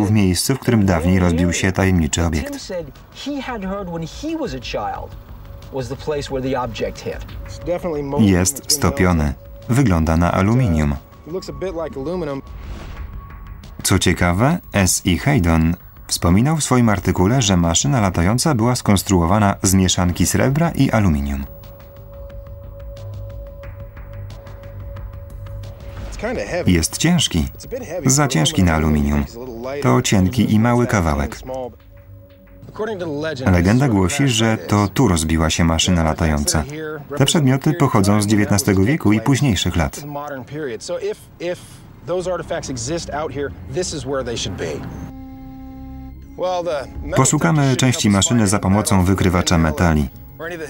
w miejscu, w którym dawniej rozbił się tajemniczy obiekt. Jest stopiony. Wygląda na aluminium. Co ciekawe, S. E. Haydon wspominał w swoim artykule, że maszyna latająca była skonstruowana z mieszanki srebra i aluminium. Jest ciężki. Za ciężki na aluminium. To cienki i mały kawałek. Legenda głosi, że to tu rozbiła się maszyna latająca. Te przedmioty pochodzą z XIX wieku i późniejszych lat. Poszukamy części maszyny za pomocą wykrywacza metali.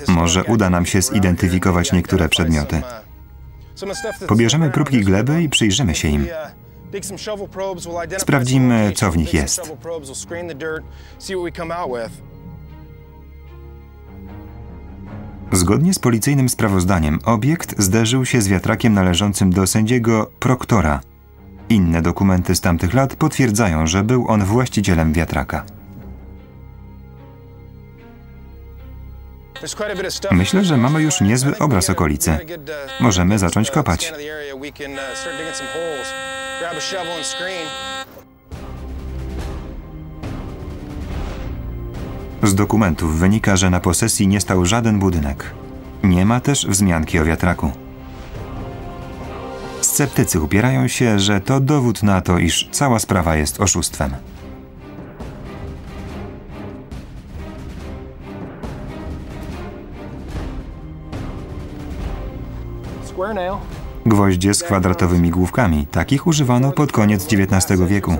Może uda nam się zidentyfikować niektóre przedmioty. Pobierzemy próbki gleby i przyjrzymy się im. Sprawdzimy, co w nich jest. Zgodnie z policyjnym sprawozdaniem, obiekt zderzył się z wiatrakiem należącym do sędziego Proktora. Inne dokumenty z tamtych lat potwierdzają, że był on właścicielem wiatraka. Myślę, że mamy już niezły obraz okolicy. Możemy zacząć kopać. Z dokumentów wynika, że na posesji nie stał żaden budynek. Nie ma też wzmianki o wiatraku. Sceptycy upierają się, że to dowód na to, iż cała sprawa jest oszustwem. Gwoździe z kwadratowymi główkami. Takich używano pod koniec XIX wieku.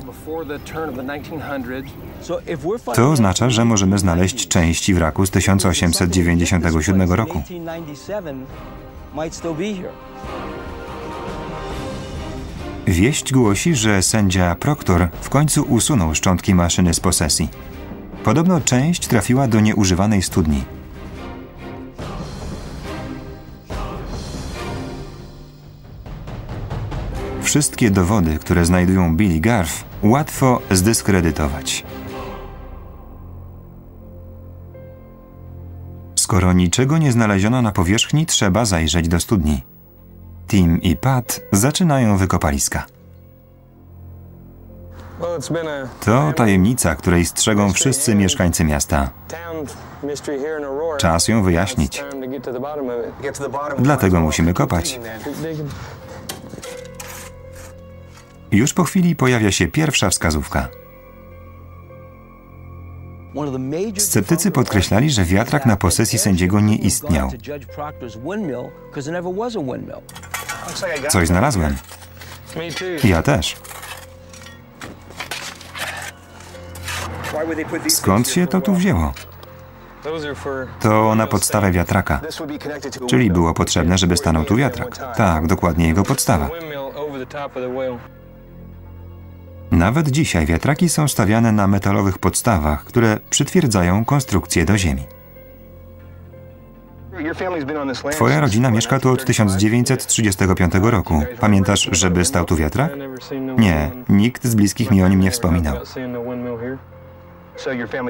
To oznacza, że możemy znaleźć części wraku z 1897 roku. Wieść głosi, że sędzia Proctor w końcu usunął szczątki maszyny z posesji. Podobno część trafiła do nieużywanej studni. Wszystkie dowody, które znajdują Billy Garf, łatwo zdyskredytować. Skoro niczego nie znaleziono na powierzchni, trzeba zajrzeć do studni. Tim i Pat zaczynają wykopaliska. To tajemnica, której strzegą wszyscy mieszkańcy miasta. Czas ją wyjaśnić. Dlatego musimy kopać. Już po chwili pojawia się pierwsza wskazówka. Sceptycy podkreślali, że wiatrak na posesji sędziego nie istniał. Coś znalazłem. Ja też. Skąd się to tu wzięło? To na podstawę wiatraka. Czyli było potrzebne, żeby stanął tu wiatrak. Tak, dokładnie jego podstawa. Nawet dzisiaj wiatraki są stawiane na metalowych podstawach, które przytwierdzają konstrukcję do ziemi. Twoja rodzina mieszka tu od 1935 roku. Pamiętasz, żeby stał tu wiatrak? Nie, nikt z bliskich mi o nim nie wspominał.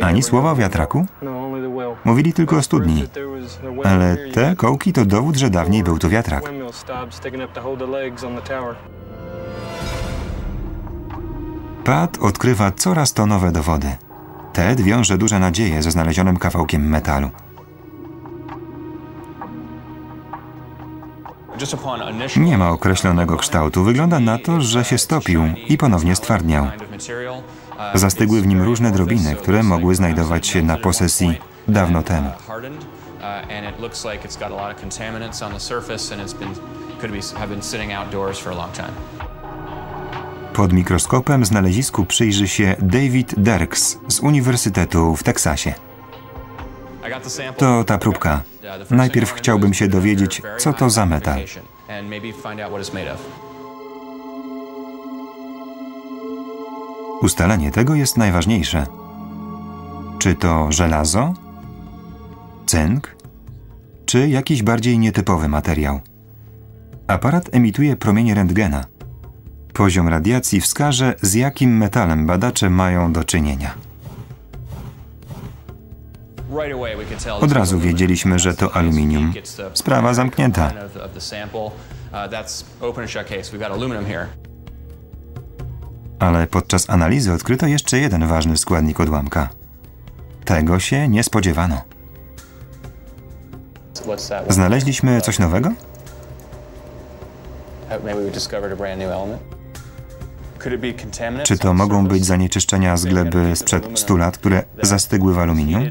Ani słowa o wiatraku? Mówili tylko o studni. Ale te kołki to dowód, że dawniej był tu wiatrak. Pat odkrywa coraz to nowe dowody. Ted wiąże duże nadzieje ze znalezionym kawałkiem metalu. Nie ma określonego kształtu. Wygląda na to, że się stopił i ponownie stwardniał. Zastygły w nim różne drobiny, które mogły znajdować się na posesji dawno temu. Pod mikroskopem znalezisku przyjrzy się David Derks z Uniwersytetu w Teksasie. To ta próbka. Najpierw chciałbym się dowiedzieć, co to za metal. Ustalenie tego jest najważniejsze. Czy to żelazo, cynk, czy jakiś bardziej nietypowy materiał? Aparat emituje promienie rentgena. Poziom radiacji wskaże, z jakim metalem badacze mają do czynienia. Od razu wiedzieliśmy, że to aluminium. Sprawa zamknięta. Ale podczas analizy odkryto jeszcze jeden ważny składnik odłamka. Tego się nie spodziewano. Znaleźliśmy coś nowego? Czy to mogą być zanieczyszczenia z gleby sprzed 100 lat, które zastygły w aluminium?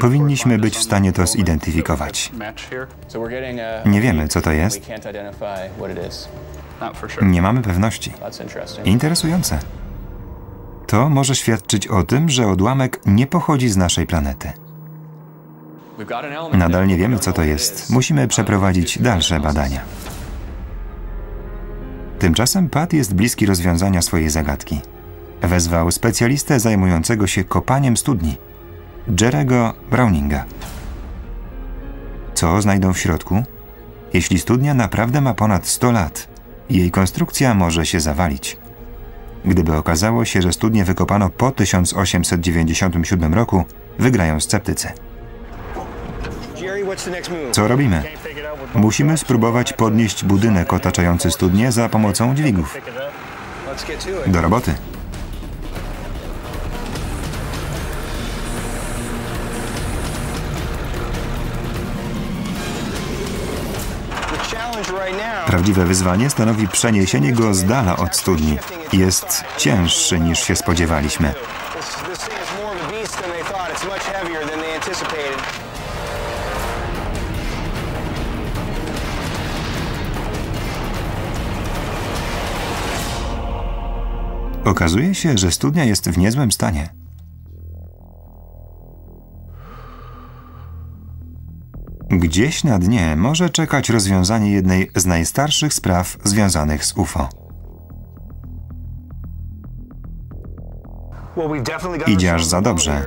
Powinniśmy być w stanie to zidentyfikować. Nie wiemy, co to jest. Nie mamy pewności. Interesujące. To może świadczyć o tym, że odłamek nie pochodzi z naszej planety. Nadal nie wiemy, co to jest. Musimy przeprowadzić dalsze badania. Tymczasem Pat jest bliski rozwiązania swojej zagadki. Wezwał specjalistę zajmującego się kopaniem studni, Jerego Browninga. Co znajdą w środku? Jeśli studnia naprawdę ma ponad 100 lat, jej konstrukcja może się zawalić. Gdyby okazało się, że studnię wykopano po 1897 roku, wygrają sceptycy. Co robimy? Musimy spróbować podnieść budynek otaczający studnię za pomocą dźwigów. Do roboty. Prawdziwe wyzwanie stanowi przeniesienie go z dala od studni. Jest cięższy niż się spodziewaliśmy. Okazuje się, że studnia jest w niezłym stanie. Gdzieś na dnie może czekać rozwiązanie jednej z najstarszych spraw związanych z UFO. Idzie aż za dobrze.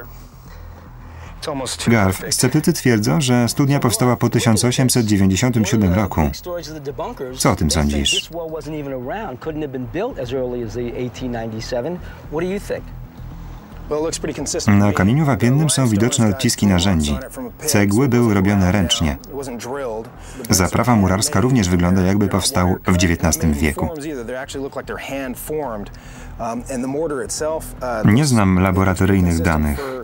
Garf, sceptycy twierdzą, że studnia powstała po 1897 roku. Co o tym sądzisz? Na kamieniu wapiennym są widoczne odciski narzędzi. Cegły były robione ręcznie. Zaprawa murarska również wygląda jakby powstał w XIX wieku. Nie znam laboratoryjnych danych,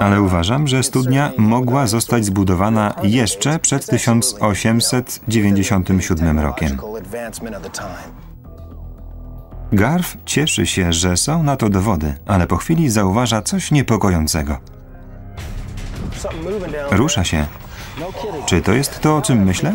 ale uważam, że studnia mogła zostać zbudowana jeszcze przed 1897 rokiem. Garf cieszy się, że są na to dowody, ale po chwili zauważa coś niepokojącego. Rusza się. Czy to jest to, o czym myślę?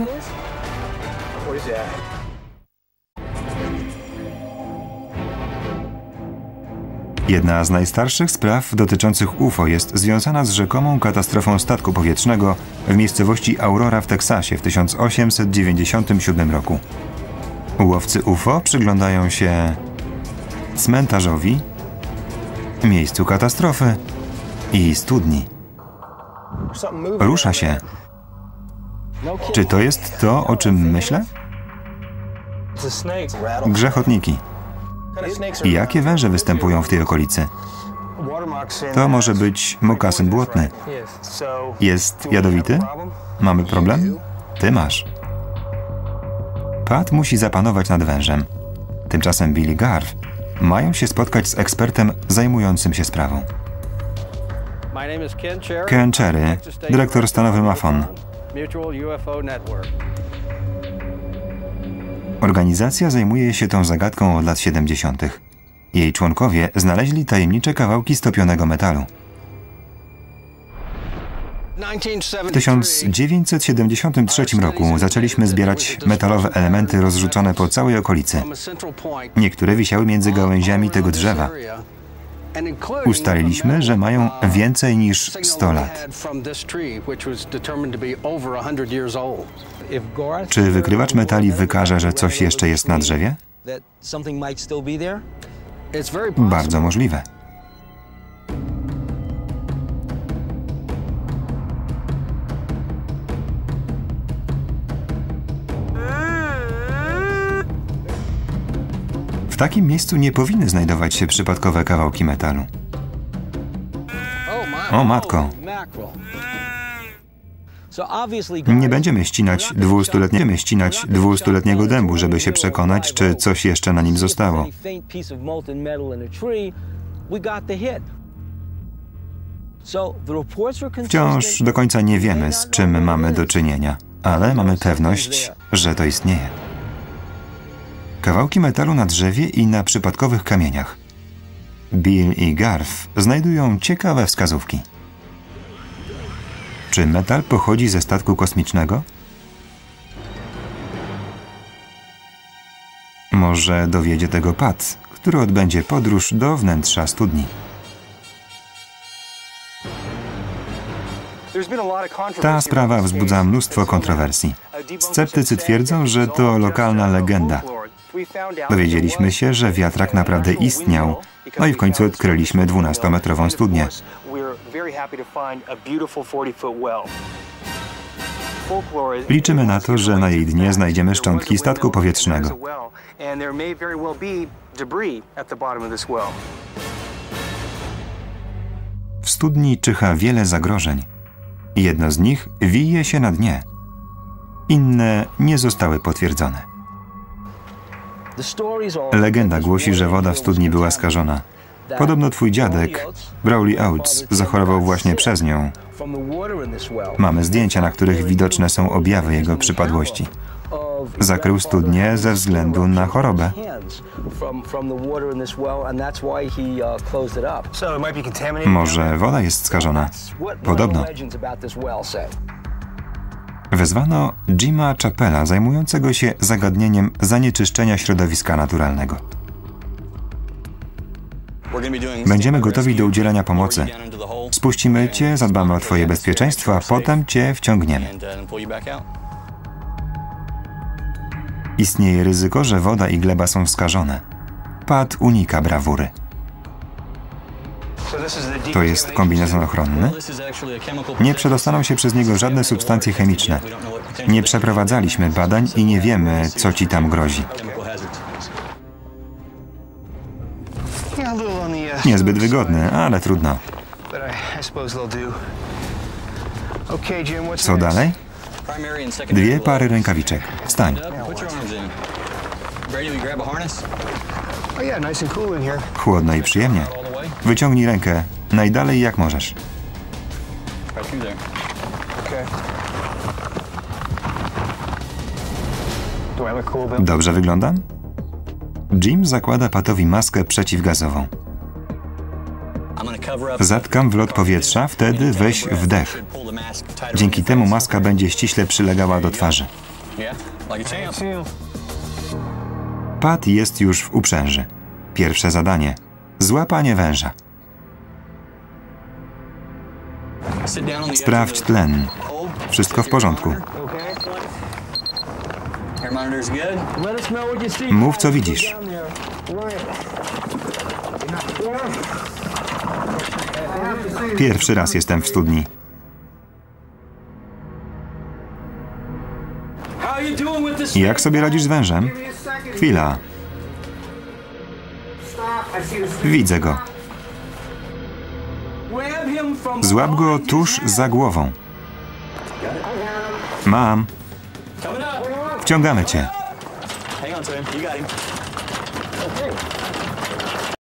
Jedna z najstarszych spraw dotyczących UFO jest związana z rzekomą katastrofą statku powietrznego w miejscowości Aurora w Teksasie w 1897 roku. Łowcy UFO przyglądają się cmentarzowi, miejscu katastrofy i studni. Rusza się. Czy to jest to, o czym myślę? Grzechotniki. Jakie węże występują w tej okolicy? To może być mokasyn błotny. Jest jadowity? Mamy problem? Ty masz. Pat musi zapanować nad wężem. Tymczasem Billy Garf mają się spotkać z ekspertem zajmującym się sprawą. Ken Cherry, dyrektor stanowy MAFON. Organizacja zajmuje się tą zagadką od lat 70. Jej członkowie znaleźli tajemnicze kawałki stopionego metalu. W 1973 roku zaczęliśmy zbierać metalowe elementy rozrzucone po całej okolicy. Niektóre wisiały między gałęziami tego drzewa. Ustaliliśmy, że mają więcej niż 100 lat. Czy wykrywacz metali wykaże, że coś jeszcze jest na drzewie? Bardzo możliwe. W takim miejscu nie powinny znajdować się przypadkowe kawałki metalu. O matko, nie będziemy ścinać dwustuletniego, ścinać dwustuletniego dębu, żeby się przekonać, czy coś jeszcze na nim zostało. Wciąż do końca nie wiemy, z czym mamy do czynienia, ale mamy pewność, że to istnieje. Kawałki metalu na drzewie i na przypadkowych kamieniach. Bill i Garth znajdują ciekawe wskazówki. Czy metal pochodzi ze statku kosmicznego? Może dowiedzie tego Pat, który odbędzie podróż do wnętrza studni. Ta sprawa wzbudza mnóstwo kontrowersji. Sceptycy twierdzą, że to lokalna legenda. Dowiedzieliśmy się, że wiatrak naprawdę istniał, no i w końcu odkryliśmy 12-metrową studnię. Liczymy na to, że na jej dnie znajdziemy szczątki statku powietrznego. W studni czyha wiele zagrożeń. Jedno z nich wije się na dnie. Inne nie zostały potwierdzone. Legenda głosi, że woda w studni była skażona. Podobno twój dziadek, Brawley Oates, zachorował właśnie przez nią. Mamy zdjęcia, na których widoczne są objawy jego przypadłości. Zakrył studnię ze względu na chorobę. Może woda jest skażona. Podobno. Wezwano Jima Chappella, zajmującego się zagadnieniem zanieczyszczenia środowiska naturalnego. Będziemy gotowi do udzielania pomocy. Spuścimy cię, zadbamy o twoje bezpieczeństwo, a potem cię wciągniemy. Istnieje ryzyko, że woda i gleba są skażone. Pat unika brawury. To jest kombinezon ochronny? Nie przedostaną się przez niego żadne substancje chemiczne. Nie przeprowadzaliśmy badań i nie wiemy, co ci tam grozi. Niezbyt wygodny, ale trudno. Co dalej? Dwie pary rękawiczek. Stań. Yeah, nice and cool in here. Chłodno i przyjemnie. Wyciągnij rękę najdalej jak możesz. Dobrze wyglądam? Jim zakłada Patowi maskę przeciwgazową. Zatkam wlot powietrza, wtedy weź wdech. Dzięki temu maska będzie ściśle przylegała do twarzy. Pat jest już w uprzęży. Pierwsze zadanie. Złapanie węża. Sprawdź tlen. Wszystko w porządku. Mów, co widzisz. Pierwszy raz jestem w studni. Jak sobie radzisz z wężem? Chwila. Widzę go. Złap go tuż za głową. Mam. Wciągamy cię.